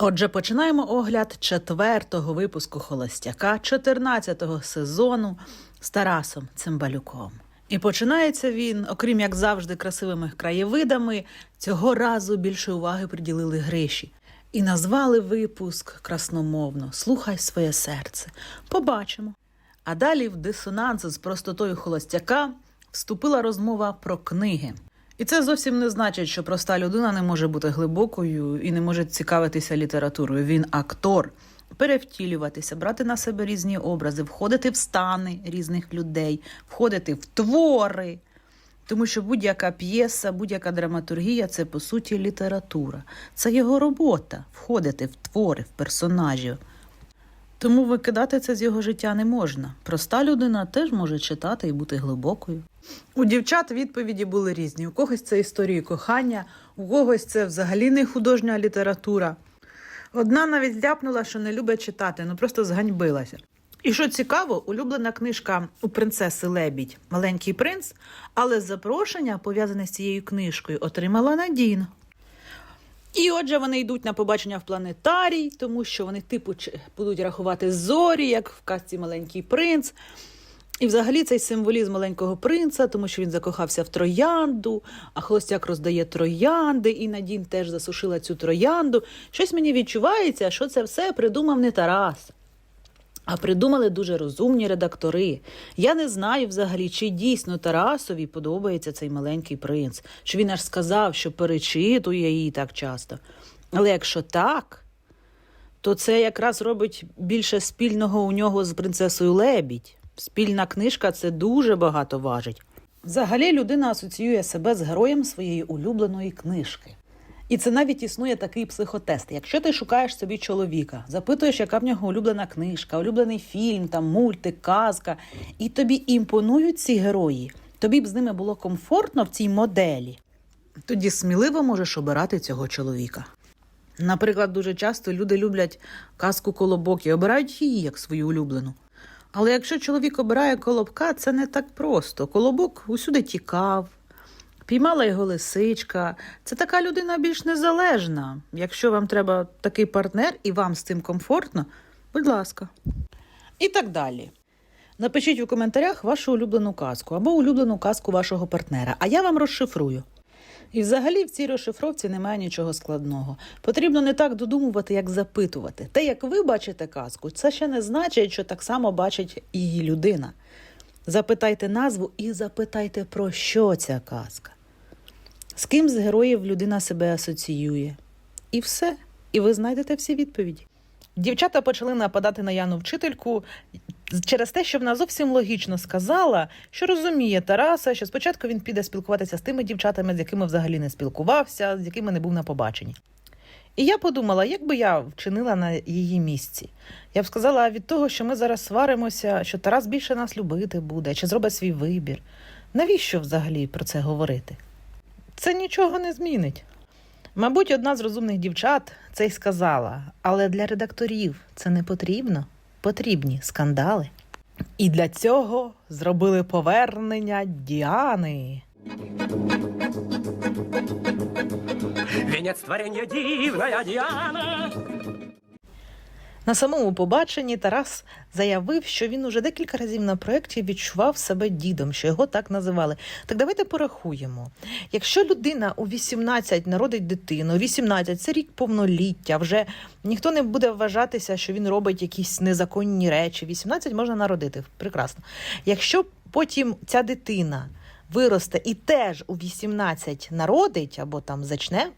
Отже, починаємо огляд четвертого випуску Холостяка 14-го сезону з Тарасом Цимбалюком. І починається він, окрім як завжди, красивими краєвидами, цього разу більше уваги приділили Гриші. І назвали випуск красномовно Слухай своє серце. Побачимо. А далі в дисонанс з простотою холостяка вступила розмова про книги. І це зовсім не значить, що проста людина не може бути глибокою і не може цікавитися літературою. Він актор, перевтілюватися, брати на себе різні образи, входити в стани різних людей, входити в твори. Тому що будь-яка п'єса, будь-яка драматургія це по суті література. Це його робота входити в твори, в персонажів. Тому викидати це з його життя не можна. Проста людина теж може читати і бути глибокою. У дівчат відповіді були різні. У когось це історії кохання, у когось це взагалі не художня література. Одна навіть ляпнула, що не любить читати, ну просто зганьбилася. І що цікаво, улюблена книжка у принцеси Лебідь Маленький принц, але запрошення, пов'язане з цією книжкою, отримала Надін. І отже, вони йдуть на побачення в планетарій, тому що вони, типу, будуть рахувати зорі, як в казці Маленький принц. І взагалі цей символізм маленького принца, тому що він закохався в троянду, а холостяк роздає троянди, і Надін теж засушила цю троянду. Щось мені відчувається, що це все придумав не Тарас. А придумали дуже розумні редактори. Я не знаю взагалі, чи дійсно Тарасові подобається цей маленький принц, що він аж сказав, що перечитує її так часто. Але якщо так, то це якраз робить більше спільного у нього з принцесою Лебідь. Спільна книжка це дуже багато важить. Взагалі людина асоціює себе з героєм своєї улюбленої книжки. І це навіть існує такий психотест. Якщо ти шукаєш собі чоловіка, запитуєш, яка в нього улюблена книжка, улюблений фільм, там мультик, казка, і тобі імпонують ці герої, тобі б з ними було комфортно в цій моделі. Тоді сміливо можеш обирати цього чоловіка. Наприклад, дуже часто люди люблять казку колобок і обирають її як свою улюблену. Але якщо чоловік обирає колобка, це не так просто. Колобок усюди тікав, піймала його лисичка. Це така людина більш незалежна. Якщо вам треба такий партнер і вам з цим комфортно, будь ласка. І так далі. Напишіть у коментарях вашу улюблену казку або улюблену казку вашого партнера, а я вам розшифрую. І взагалі в цій розшифровці немає нічого складного. Потрібно не так додумувати, як запитувати. Те, як ви бачите казку, це ще не значить, що так само бачить її людина. Запитайте назву і запитайте, про що ця казка. З ким з героїв людина себе асоціює. І все. І ви знайдете всі відповіді. Дівчата почали нападати на Яну вчительку через те, що вона зовсім логічно сказала, що розуміє Тараса, що спочатку він піде спілкуватися з тими дівчатами, з якими взагалі не спілкувався, з якими не був на побаченні. І я подумала, як би я вчинила на її місці. Я б сказала від того, що ми зараз сваримося, що Тарас більше нас любити буде, чи зробить свій вибір. Навіщо взагалі про це говорити? Це нічого не змінить. Мабуть, одна з розумних дівчат це й сказала, але для редакторів це не потрібно. Потрібні скандали. І для цього зробили повернення Діани. Вінець творення дівна Диана. На самому побаченні Тарас заявив, що він уже декілька разів на проєкті відчував себе дідом, що його так називали. Так давайте порахуємо. Якщо людина у 18 народить дитину, 18 – це рік повноліття, вже ніхто не буде вважатися, що він робить якісь незаконні речі. 18 можна народити, прекрасно. Якщо потім ця дитина виросте і теж у 18 народить або там зачне,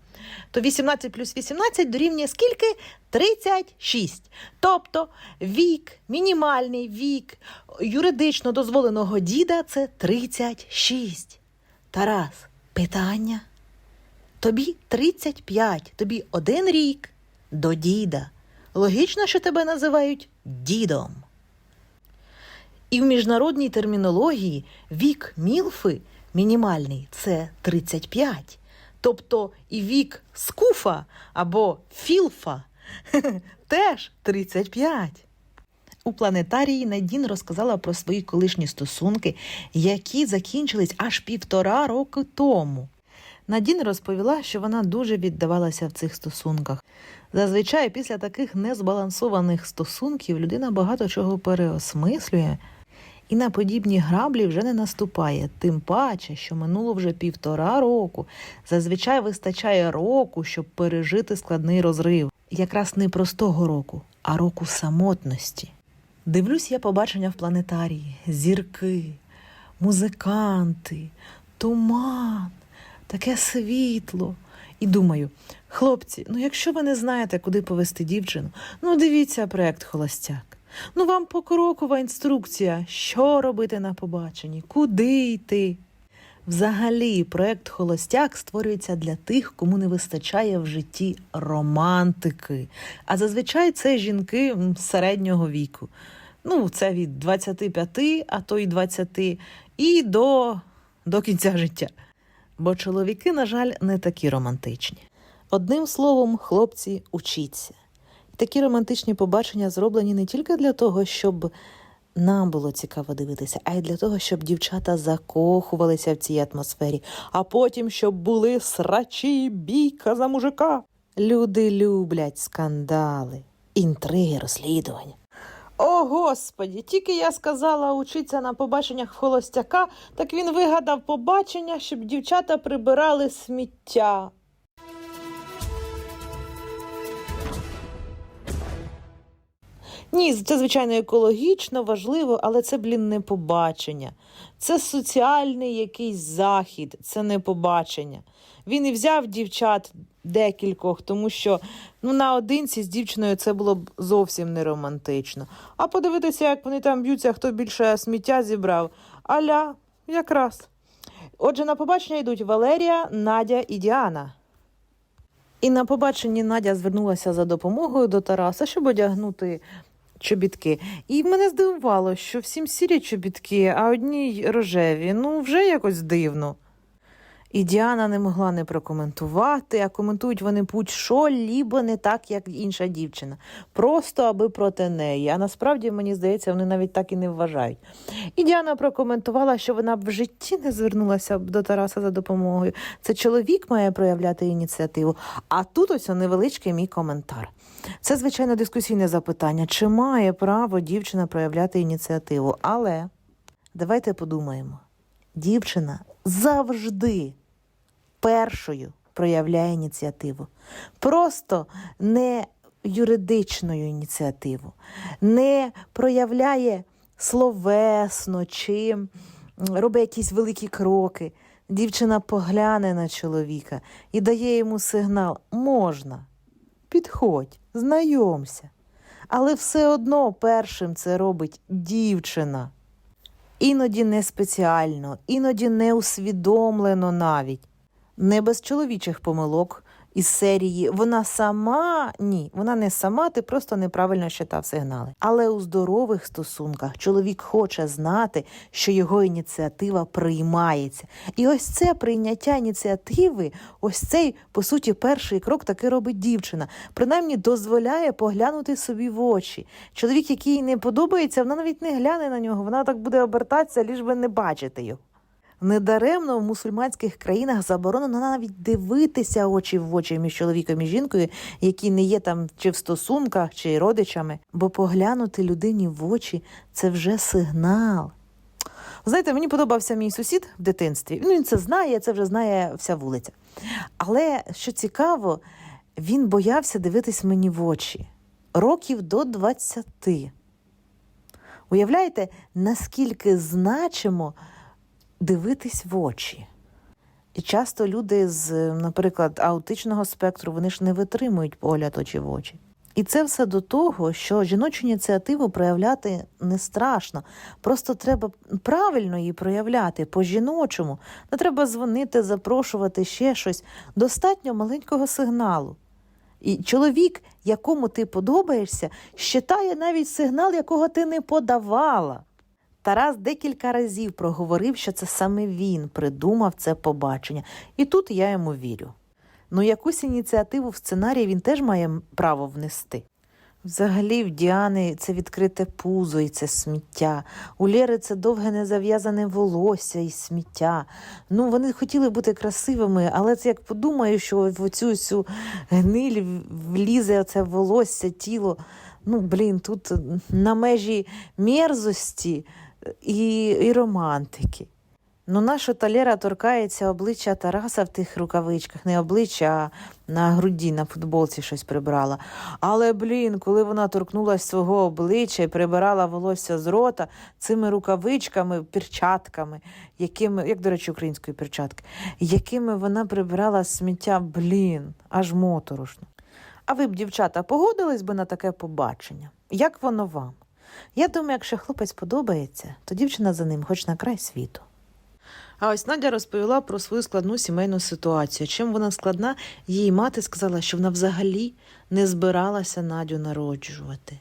то 18 плюс 18 дорівнює скільки? 36. Тобто вік, мінімальний вік юридично дозволеного діда це 36. Тарас, питання. Тобі 35, тобі один рік до діда. Логічно, що тебе називають дідом. І в міжнародній термінології вік мілфи мінімальний це 35. Тобто і вік скуфа або філфа теж 35. У планетарії Надін розказала про свої колишні стосунки, які закінчились аж півтора року тому. Надін розповіла, що вона дуже віддавалася в цих стосунках. Зазвичай після таких незбалансованих стосунків людина багато чого переосмислює і на подібні граблі вже не наступає. Тим паче, що минуло вже півтора року. Зазвичай вистачає року, щоб пережити складний розрив. Якраз не простого року, а року самотності. Дивлюсь я побачення в планетарії, зірки, музиканти, туман, таке світло. І думаю, хлопці, ну якщо ви не знаєте, куди повести дівчину, ну дивіться проект Холостяк. Ну вам покрокова інструкція, що робити на побаченні, куди йти. Взагалі, проект Холостяк створюється для тих, кому не вистачає в житті романтики. А зазвичай це жінки середнього віку. Ну, це від 25, а то й 20, і до, до кінця життя. Бо чоловіки, на жаль, не такі романтичні. Одним словом, хлопці, учіться. Такі романтичні побачення зроблені не тільки для того, щоб нам було цікаво дивитися, а й для того, щоб дівчата закохувалися в цій атмосфері, а потім, щоб були срачі, бійка за мужика. Люди люблять скандали, інтриги, розслідування. О, господі, тільки я сказала учиться на побаченнях в холостяка, так він вигадав побачення, щоб дівчата прибирали сміття. Ні, це звичайно екологічно важливо, але це, блін, не побачення. Це соціальний якийсь захід, це не побачення. Він і взяв дівчат декількох, тому що ну, наодинці з дівчиною це було б зовсім не романтично. А подивитися, як вони там б'ються, хто більше сміття зібрав. Аля, якраз. Отже, на побачення йдуть Валерія, Надя і Діана. І на побаченні Надя звернулася за допомогою до Тараса, щоб одягнути чобітки. І мене здивувало, що всім сірі чобітки, а одній рожеві. Ну, вже якось дивно. І Діана не могла не прокоментувати, а коментують вони будь-що, лібо не так, як інша дівчина. Просто аби проти неї. А насправді, мені здається, вони навіть так і не вважають. І Діана прокоментувала, що вона б в житті не звернулася до Тараса за допомогою. Це чоловік має проявляти ініціативу. А тут ось невеличкий мій коментар. Це, звичайно, дискусійне запитання, чи має право дівчина проявляти ініціативу. Але давайте подумаємо: дівчина завжди першою проявляє ініціативу. Просто не юридичною ініціативу, не проявляє словесно чи робить якісь великі кроки. Дівчина погляне на чоловіка і дає йому сигнал можна, підходь, знайомся. Але все одно першим це робить дівчина. Іноді не спеціально, іноді не усвідомлено навіть. Не без чоловічих помилок із серії Вона сама ні, вона не сама, ти просто неправильно считав сигнали. Але у здорових стосунках чоловік хоче знати, що його ініціатива приймається. І ось це прийняття ініціативи, ось цей, по суті, перший крок таки робить дівчина. Принаймні дозволяє поглянути собі в очі. Чоловік, який не подобається, вона навіть не гляне на нього, вона так буде обертатися, ліж би не бачити його. Недаремно в мусульманських країнах заборонено навіть дивитися очі в очі між чоловіком і жінкою, які не є там чи в стосунках, чи родичами, бо поглянути людині в очі це вже сигнал. Знаєте, мені подобався мій сусід в дитинстві. Ну, він це знає, це вже знає вся вулиця. Але що цікаво, він боявся дивитись мені в очі років до 20. Уявляєте, наскільки значимо дивитись в очі. І часто люди з, наприклад, аутичного спектру вони ж не витримують погляд очі в очі. І це все до того, що жіночу ініціативу проявляти не страшно. Просто треба правильно її проявляти по-жіночому. Не треба дзвонити, запрошувати ще щось. Достатньо маленького сигналу. І чоловік, якому ти подобаєшся, щитає навіть сигнал, якого ти не подавала. Тарас декілька разів проговорив, що це саме він придумав це побачення, і тут я йому вірю. Ну, якусь ініціативу в сценарій він теж має право внести. Взагалі, в Діани це відкрите пузо і це сміття. У Лєри це довге незав'язане волосся і сміття. Ну, вони хотіли бути красивими, але це як подумаю, що в оцю всю гниль влізе оце волосся, тіло. Ну, блін, тут на межі мерзості і, і романтики. Ну, наша Талера торкається обличчя Тараса в тих рукавичках, не обличчя, а на груді, на футболці щось прибрала. Але, блін, коли вона торкнулася свого обличчя і прибирала волосся з рота цими рукавичками, перчатками, якими, як, до речі, української перчатки, якими вона прибирала сміття, блін, аж моторошно. А ви б, дівчата, погодились би на таке побачення? Як воно вам? Я думаю, якщо хлопець подобається, то дівчина за ним хоч на край світу. А ось Надя розповіла про свою складну сімейну ситуацію. Чим вона складна, її мати сказала, що вона взагалі не збиралася Надю народжувати.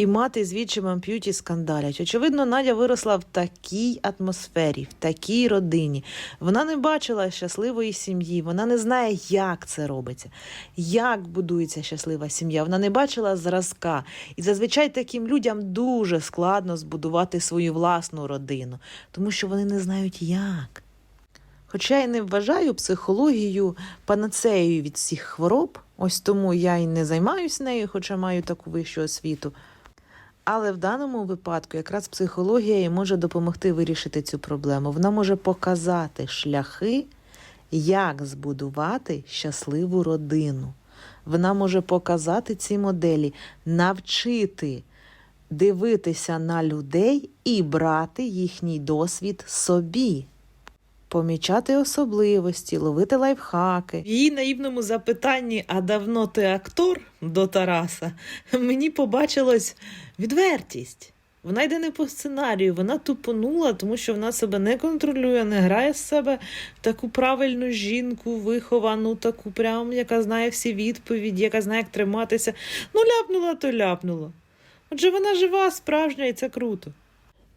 І мати з відчимом п'ють і скандалять. Очевидно, Надя виросла в такій атмосфері, в такій родині. Вона не бачила щасливої сім'ї, вона не знає, як це робиться, як будується щаслива сім'я. Вона не бачила зразка. І зазвичай таким людям дуже складно збудувати свою власну родину, тому що вони не знають, як. Хоча я не вважаю психологію панацеєю від всіх хвороб, ось тому я й не займаюся нею, хоча маю таку вищу освіту. Але в даному випадку якраз психологія і може допомогти вирішити цю проблему. Вона може показати шляхи, як збудувати щасливу родину. Вона може показати ці моделі, навчити дивитися на людей і брати їхній досвід собі. Помічати особливості, ловити лайфхаки. В її наївному запитанні, а давно ти актор до Тараса, мені побачилось відвертість. Вона йде не по сценарію, вона тупонула, тому що вона себе не контролює, не грає з себе таку правильну жінку, виховану, таку прям, яка знає всі відповіді, яка знає, як триматися. Ну, ляпнула, то ляпнула. Отже, вона жива, справжня, і це круто.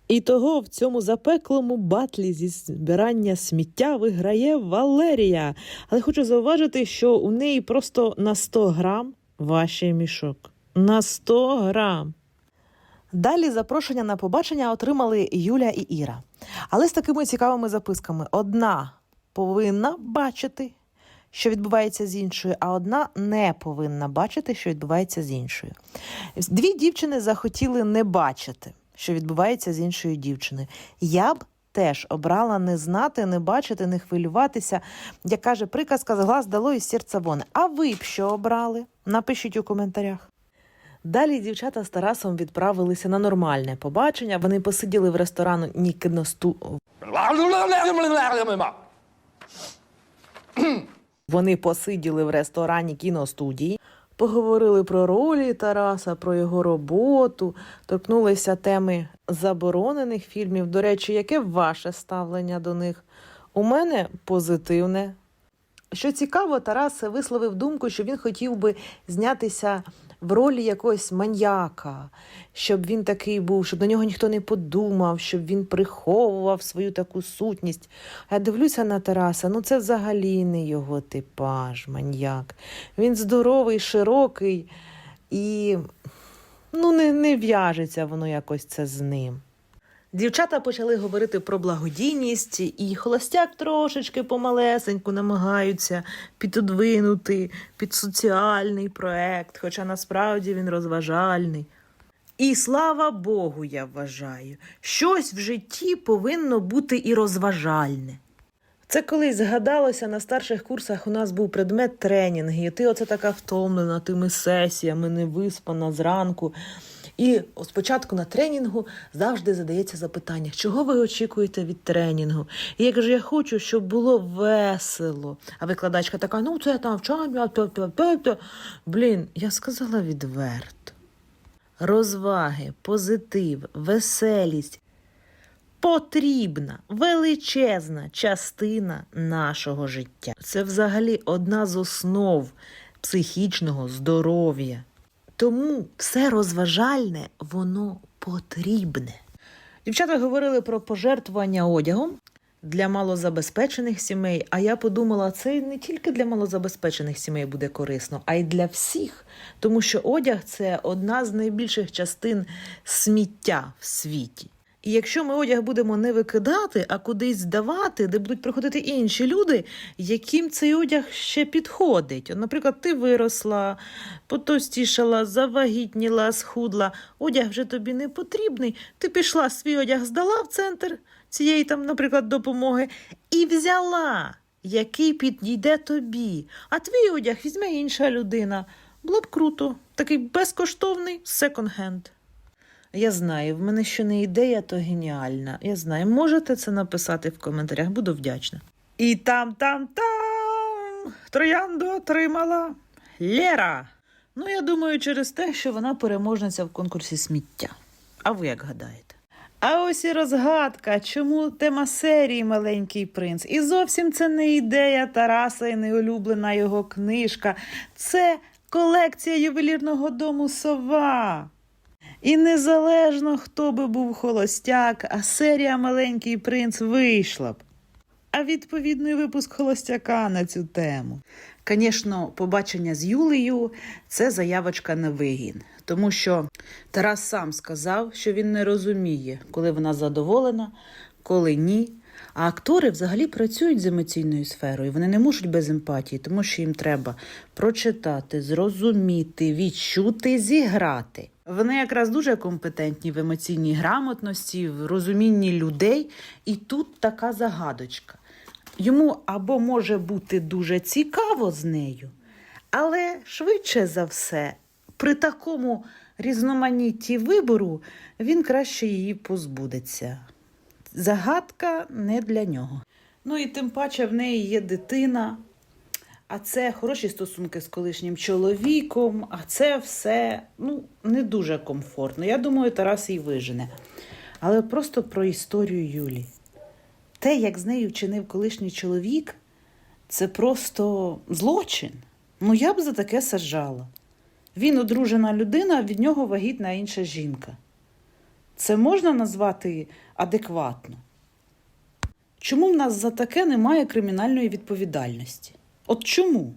І того в цьому запеклому батлі зі збирання сміття виграє Валерія. Але хочу зауважити, що у неї просто на 100 грам важчий мішок. На 100 грам. Далі запрошення на побачення отримали Юля і Іра. Але з такими цікавими записками: одна повинна бачити, що відбувається з іншою, а одна не повинна бачити, що відбувається з іншою. Дві дівчини захотіли не бачити, що відбувається з іншою дівчиною. Я б теж обрала не знати, не бачити, не хвилюватися. Як каже приказка, з глаз дало і з серця вон. А ви б що обрали? Напишіть у коментарях. Далі дівчата з Тарасом відправилися на нормальне побачення. Вони посиділи в ресторану Нікносту. Вони посиділи в ресторані кіностудії, поговорили про ролі Тараса, про його роботу, торкнулися теми заборонених фільмів. До речі, яке ваше ставлення до них? У мене позитивне. Що цікаво, Тарас висловив думку, що він хотів би знятися в ролі якогось маньяка, щоб він такий був, щоб на нього ніхто не подумав, щоб він приховував свою таку сутність. А я дивлюся на Тараса, ну це взагалі не його типаж, маньяк. Він здоровий, широкий і ну, не, не в'яжеться воно якось це з ним. Дівчата почали говорити про благодійність, і холостяк трошечки помалесеньку намагаються підодвинути під соціальний проект, хоча насправді він розважальний. І слава Богу, я вважаю, щось в житті повинно бути і розважальне. Це колись згадалося на старших курсах у нас був предмет тренінги, і ти оце така втомлена тими сесіями, невиспана зранку. І спочатку на тренінгу завжди задається запитання, чого ви очікуєте від тренінгу? І я кажу, я хочу, щоб було весело. А викладачка така, ну це навчання, то-то-то-то. Блін, я сказала відверто. Розваги, позитив, веселість потрібна величезна частина нашого життя. Це взагалі одна з основ психічного здоров'я. Тому все розважальне, воно потрібне. Дівчата говорили про пожертвування одягом. для малозабезпечених сімей. А я подумала, це не тільки для малозабезпечених сімей буде корисно, а й для всіх. Тому що одяг це одна з найбільших частин сміття в світі. І якщо ми одяг будемо не викидати, а кудись здавати, де будуть приходити інші люди, яким цей одяг ще підходить. Наприклад, ти виросла, потовстішала, завагітніла, схудла, одяг вже тобі не потрібний. Ти пішла свій одяг, здала в центр цієї там, наприклад, допомоги і взяла, який підійде тобі. А твій одяг візьме інша людина. Було б круто. Такий безкоштовний секонд-хенд. Я знаю, в мене ще не ідея, то геніальна. Я знаю, можете це написати в коментарях, буду вдячна. І там, там, там троянду отримала Лера. Ну, я думаю, через те, що вона переможниця в конкурсі сміття. А ви як гадаєте? А ось і розгадка, чому тема серії Маленький принц. І зовсім це не ідея Тараса і не улюблена його книжка. Це колекція ювелірного дому Сова. І незалежно, хто би був холостяк, а серія Маленький принц вийшла б. А відповідний випуск холостяка на цю тему. Звісно, побачення з Юлею це заявочка на вигін, тому що Тарас сам сказав, що він не розуміє, коли вона задоволена, коли ні. А актори взагалі працюють з емоційною сферою. Вони не можуть без емпатії, тому що їм треба прочитати, зрозуміти, відчути, зіграти. Вони якраз дуже компетентні в емоційній грамотності, в розумінні людей. І тут така загадочка. Йому або може бути дуже цікаво з нею, але швидше за все, при такому різноманітті вибору він краще її позбудеться. Загадка не для нього. Ну і тим паче в неї є дитина, а це хороші стосунки з колишнім чоловіком, а це все ну, не дуже комфортно. Я думаю, Тарас її вижене. Але просто про історію Юлі. Те, як з нею вчинив колишній чоловік, це просто злочин. Ну, я б за таке саджала. Він одружена людина, від нього вагітна інша жінка. Це можна назвати адекватно? Чому в нас за таке немає кримінальної відповідальності? От чому?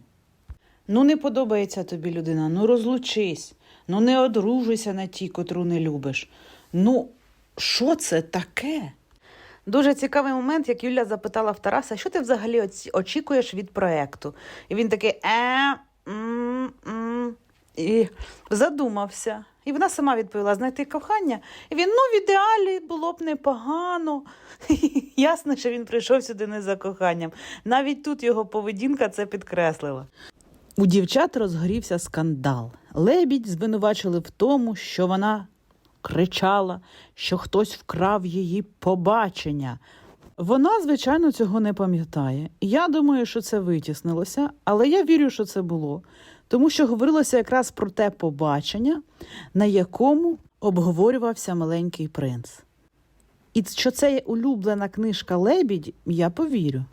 Ну, не подобається тобі людина, ну розлучись, ну не одружуйся на тій, котру не любиш. Ну, що це таке? Дуже цікавий момент, як Юля запитала в Тараса, що ти взагалі очікуєш від проекту? І він такий е, м, м, і задумався. І вона сама відповіла: знайти кохання. І він, ну, в ідеалі було б непогано. Ясно, що він прийшов сюди не за коханням. Навіть тут його поведінка це підкреслила. У дівчат розгорівся скандал. Лебідь звинувачили в тому, що вона кричала, що хтось вкрав її побачення. Вона, звичайно, цього не пам'ятає. Я думаю, що це витіснилося, але я вірю, що це було, тому що говорилося якраз про те побачення, на якому обговорювався маленький принц. І що це є улюблена книжка Лебідь, я повірю.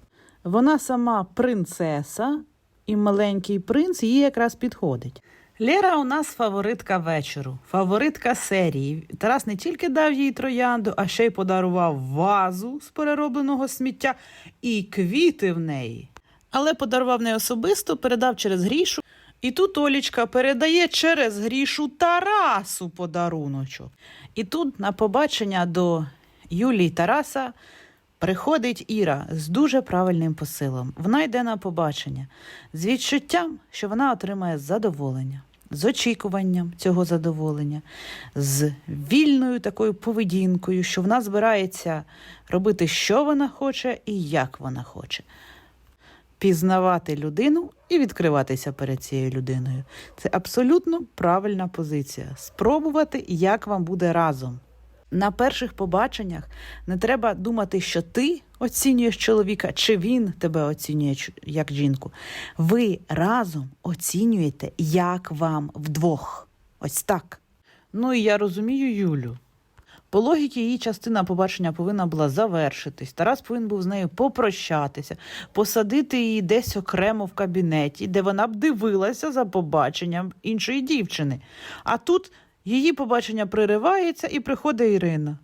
Вона сама принцеса, і маленький принц їй якраз підходить. Лера у нас фаворитка вечору, фаворитка серії. Тарас не тільки дав їй троянду, а ще й подарував вазу з переробленого сміття і квіти в неї. Але подарував не особисто, передав через грішу. І тут Олічка передає через грішу Тарасу подаруночок. І тут на побачення до Юлії Тараса приходить Іра з дуже правильним посилом. Вона йде на побачення з відчуттям, що вона отримає задоволення, з очікуванням цього задоволення, з вільною такою поведінкою, що вона збирається робити, що вона хоче і як вона хоче. Пізнавати людину і відкриватися перед цією людиною. Це абсолютно правильна позиція. Спробувати, як вам буде разом. На перших побаченнях не треба думати, що ти оцінюєш чоловіка, чи він тебе оцінює як жінку. Ви разом оцінюєте, як вам вдвох. Ось так. Ну і я розумію Юлю. По логіці її частина побачення повинна була завершитись. Тарас повинен був з нею попрощатися, посадити її десь окремо в кабінеті, де вона б дивилася за побаченням іншої дівчини. А тут її побачення приривається і приходить Ірина.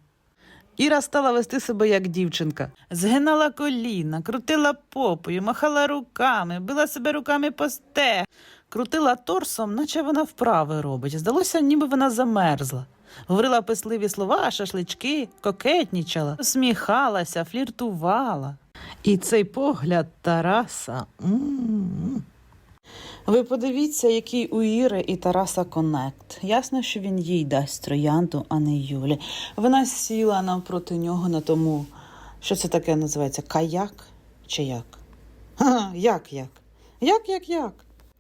Іра стала вести себе як дівчинка. Згинала коліна, крутила попою, махала руками, била себе руками по стег, крутила торсом, наче вона вправи робить. Здалося, ніби вона замерзла. Говорила писливі слова, шашлички, кокетнічала, сміхалася, фліртувала. І цей погляд Тараса. м-м-м. Ви подивіться, який у Іри і Тараса конект. Ясно, що він їй дасть троянду, а не Юлі. Вона сіла навпроти нього на тому, що це таке називається каяк чи як? Ха, як як? Як, як, як?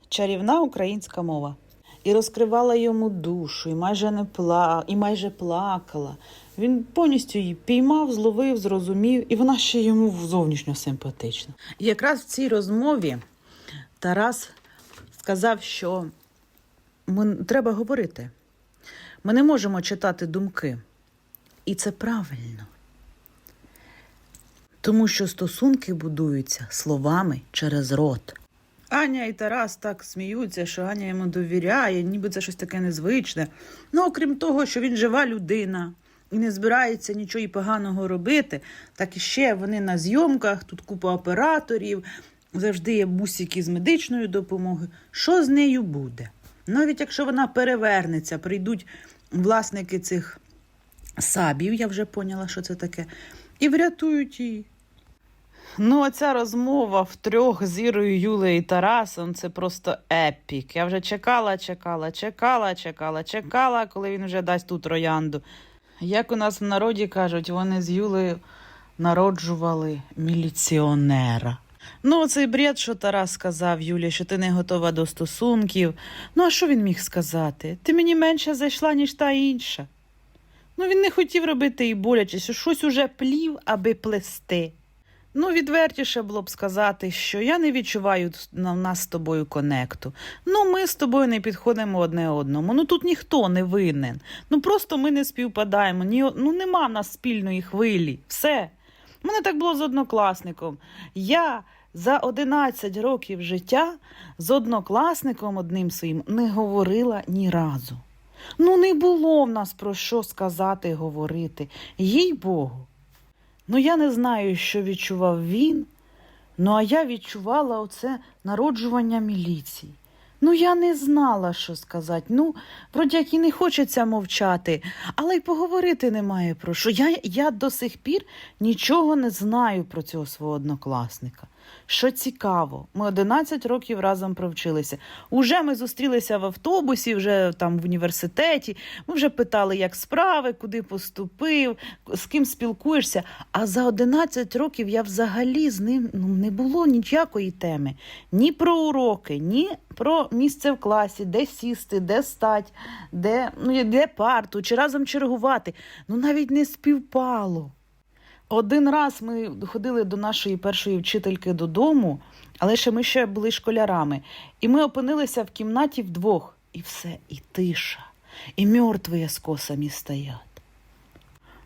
Чарівна українська мова. І розкривала йому душу, і майже не пла... і майже плакала. Він повністю її піймав, зловив, зрозумів, і вона ще йому зовнішньо симпатична. І якраз в цій розмові Тарас сказав, що ми, треба говорити. Ми не можемо читати думки. І це правильно. Тому що стосунки будуються словами через рот. Аня і Тарас так сміються, що Аня йому довіряє, ніби це щось таке незвичне. Ну, окрім того, що він жива людина і не збирається нічого поганого робити, так і ще вони на зйомках, тут купа операторів, завжди є бусики з медичною допомогою. Що з нею буде? Навіть якщо вона перевернеться, прийдуть власники цих сабів, я вже поняла, що це таке, і врятують її. Ну, оця розмова втрьох з Ірою, Юлею і Тарасом це просто епік. Я вже чекала, чекала, чекала, чекала, чекала, коли він вже дасть ту троянду. Як у нас в народі кажуть, вони з Юлею народжували міліціонера. Ну, оцей бред, що Тарас сказав Юлі, що ти не готова до стосунків. Ну, а що він міг сказати? Ти мені менше зайшла, ніж та інша. Ну, він не хотів робити і боляче, що щось уже плів, аби плести. Ну, відвертіше було б сказати, що я не відчуваю на нас з тобою конекту. Ну, ми з тобою не підходимо одне одному. Ну тут ніхто не винен. Ну просто ми не співпадаємо. Ні, ну нема в нас спільної хвилі. Все. У мене так було з однокласником. Я за 11 років життя з однокласником одним своїм не говорила ні разу. Ну, не було в нас про що сказати, говорити. Їй Богу. Ну, я не знаю, що відчував він. Ну, а я відчувала оце народжування міліції. Ну, я не знала, що сказати. Ну, вроді як і не хочеться мовчати, але й поговорити немає про що. Я, я до сих пір нічого не знаю про цього свого однокласника. Що цікаво, ми 11 років разом провчилися. Уже ми зустрілися в автобусі, вже там в університеті. Ми вже питали, як справи, куди поступив, з ким спілкуєшся. А за 11 років я взагалі з ним ну, не було ніякої теми. Ні про уроки, ні про місце в класі, де сісти, де стать, де, ну, де парту, чи разом чергувати. Ну навіть не співпало. Один раз ми ходили до нашої першої вчительки додому, але ще ми ще були школярами, і ми опинилися в кімнаті вдвох, і все, і тиша, і мертві з косами стоять.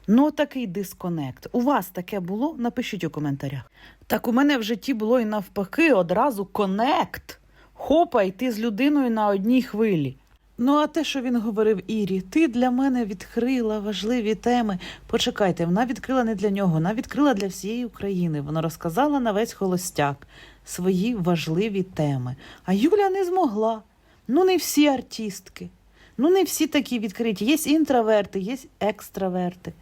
Ну, такий дисконект. У вас таке було? Напишіть у коментарях. Так у мене в житті було і навпаки одразу конект. Хопа, йти з людиною на одній хвилі. Ну, а те, що він говорив Ірі, ти для мене відкрила важливі теми. Почекайте, вона відкрила не для нього, вона відкрила для всієї України. Вона розказала на весь холостяк свої важливі теми. А Юля не змогла. Ну, не всі артистки. Ну, не всі такі відкриті. Є інтроверти, є екстраверти.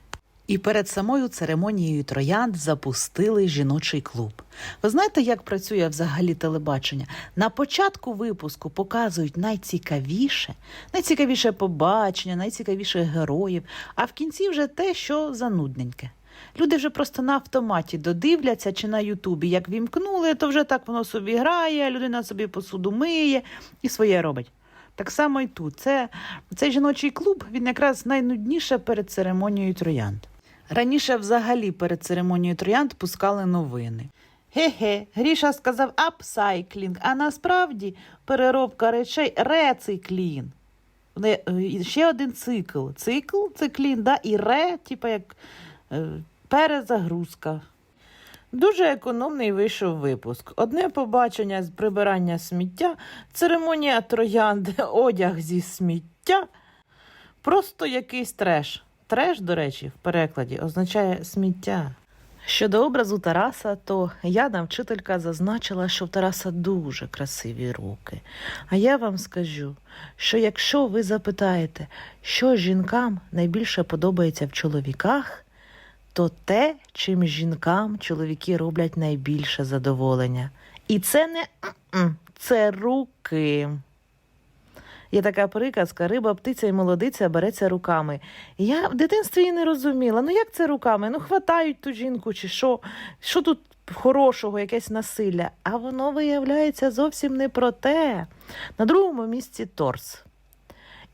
І перед самою церемонією троянд запустили жіночий клуб. Ви знаєте, як працює взагалі телебачення? На початку випуску показують найцікавіше, найцікавіше побачення, найцікавіших героїв, а в кінці вже те, що занудненьке. Люди вже просто на автоматі додивляться чи на Ютубі, як вімкнули, то вже так воно собі грає, людина собі посуду миє і своє робить. Так само і тут. Це, цей жіночий клуб він якраз найнудніше перед церемонією троянд. Раніше взагалі перед церемонією троянд пускали новини. Ге-ге, Гріша сказав апсайклінг, а насправді переробка речей рециклін. Е, Ще один цикл. Цикл, циклін, да? і ре, типа як е, перезагрузка. Дуже економний вийшов випуск. Одне побачення з прибирання сміття, церемонія троянди, одяг зі сміття. Просто якийсь треш. Треш, до речі, в перекладі означає сміття. Щодо образу Тараса, то Яна, вчителька, зазначила, що в Тараса дуже красиві руки. А я вам скажу, що якщо ви запитаєте, що жінкам найбільше подобається в чоловіках, то те, чим жінкам чоловіки роблять найбільше задоволення. І це не це руки. Є така приказка: риба, птиця і молодиця береться руками. Я в дитинстві і не розуміла. Ну як це руками? Ну хватають ту жінку, чи що? Що тут хорошого, якесь насилля? А воно виявляється зовсім не про те. На другому місці торс.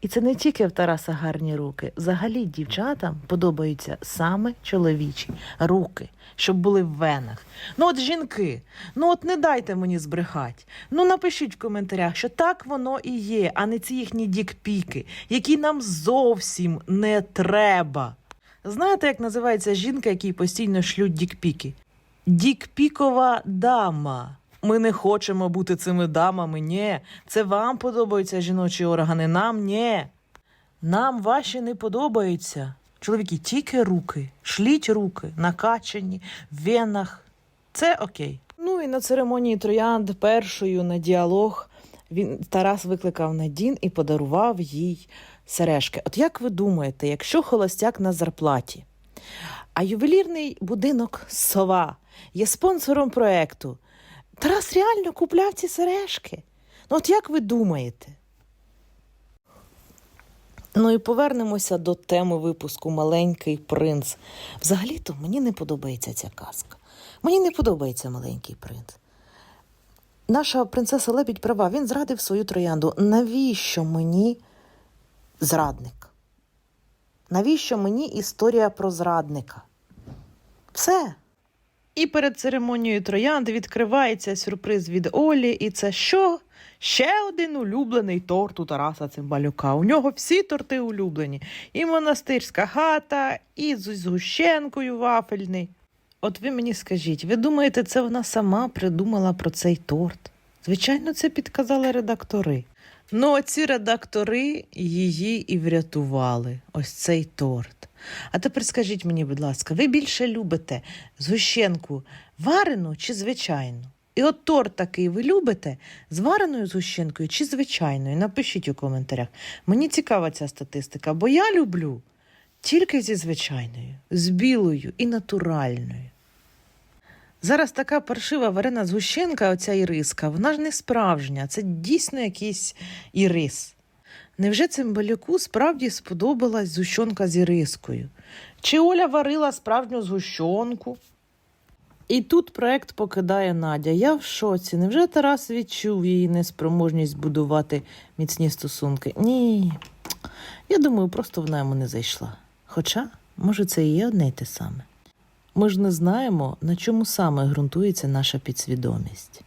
І це не тільки в Тараса гарні руки. Взагалі дівчатам подобаються саме чоловічі руки, щоб були в венах. Ну от жінки, ну от не дайте мені збрехати. Ну напишіть в коментарях, що так воно і є, а не ці їхні дікпіки, які нам зовсім не треба. Знаєте, як називається жінка, якій постійно шлють дікпіки? Дікпікова дама. Ми не хочемо бути цими дамами. Ні. Це вам подобаються жіночі органи, нам ні. Нам ваші не подобаються. Чоловіки, тільки руки, шліть руки, накачані, в венах. Це окей. Ну і на церемонії троянд першою на діалог він Тарас викликав Надін і подарував їй сережки. От як ви думаєте, якщо холостяк на зарплаті, а ювелірний будинок Сова є спонсором проекту, Тарас реально купляв ці сережки. Ну, от як ви думаєте? Ну і повернемося до теми випуску Маленький принц. Взагалі-то мені не подобається ця казка. Мені не подобається маленький принц. Наша принцеса Лебідь права, він зрадив свою троянду. Навіщо мені зрадник? Навіщо мені історія про зрадника? Все. І перед церемонією троянд відкривається сюрприз від Олі, і це що? Ще один улюблений торт у Тараса Цимбалюка. У нього всі торти улюблені. І монастирська хата, і з згущенкою вафельний. От ви мені скажіть, ви думаєте, це вона сама придумала про цей торт? Звичайно, це підказали редактори. Ну, оці редактори її і врятували, ось цей торт. А тепер скажіть мені, будь ласка, ви більше любите згущенку варену чи звичайну? І от торт такий ви любите з вареною згущенкою чи звичайною? Напишіть у коментарях. Мені цікава ця статистика, бо я люблю тільки зі звичайною, з білою і натуральною. Зараз така паршива варена згущенка, оця іриска, вона ж не справжня, це дійсно якийсь ірис. Невже цимбалюку справді сподобалась згущенка з ірискою? Чи Оля варила справжню згущенку? І тут проект покидає Надя. Я в шоці. Невже Тарас відчув її неспроможність будувати міцні стосунки? Ні. Я думаю, просто вона йому не зайшла. Хоча, може, це і є одне й те саме. Ми ж не знаємо, на чому саме ґрунтується наша підсвідомість.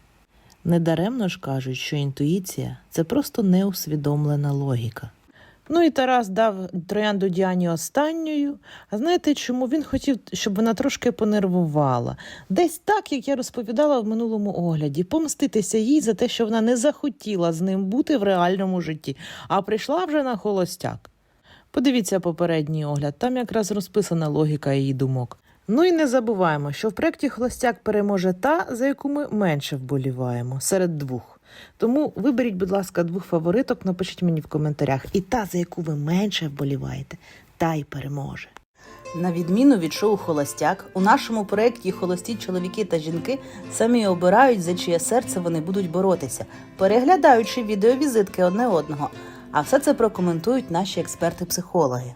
Недаремно ж кажуть, що інтуїція це просто неусвідомлена логіка. Ну і Тарас дав троянду Діані останньою. А знаєте чому? Він хотів, щоб вона трошки понервувала. Десь так, як я розповідала в минулому огляді, помститися їй за те, що вона не захотіла з ним бути в реальному житті, а прийшла вже на холостяк. Подивіться попередній огляд, там якраз розписана логіка її думок. Ну і не забуваємо, що в проєкті Холостяк переможе та, за яку ми менше вболіваємо, серед двох. Тому виберіть, будь ласка, двох фавориток, напишіть мені в коментарях. І та, за яку ви менше вболіваєте, та й переможе. На відміну від шоу Холостяк, у нашому проєкті холості чоловіки та жінки самі обирають, за чиє серце вони будуть боротися, переглядаючи відеовізитки одне одного. А все це прокоментують наші експерти-психологи.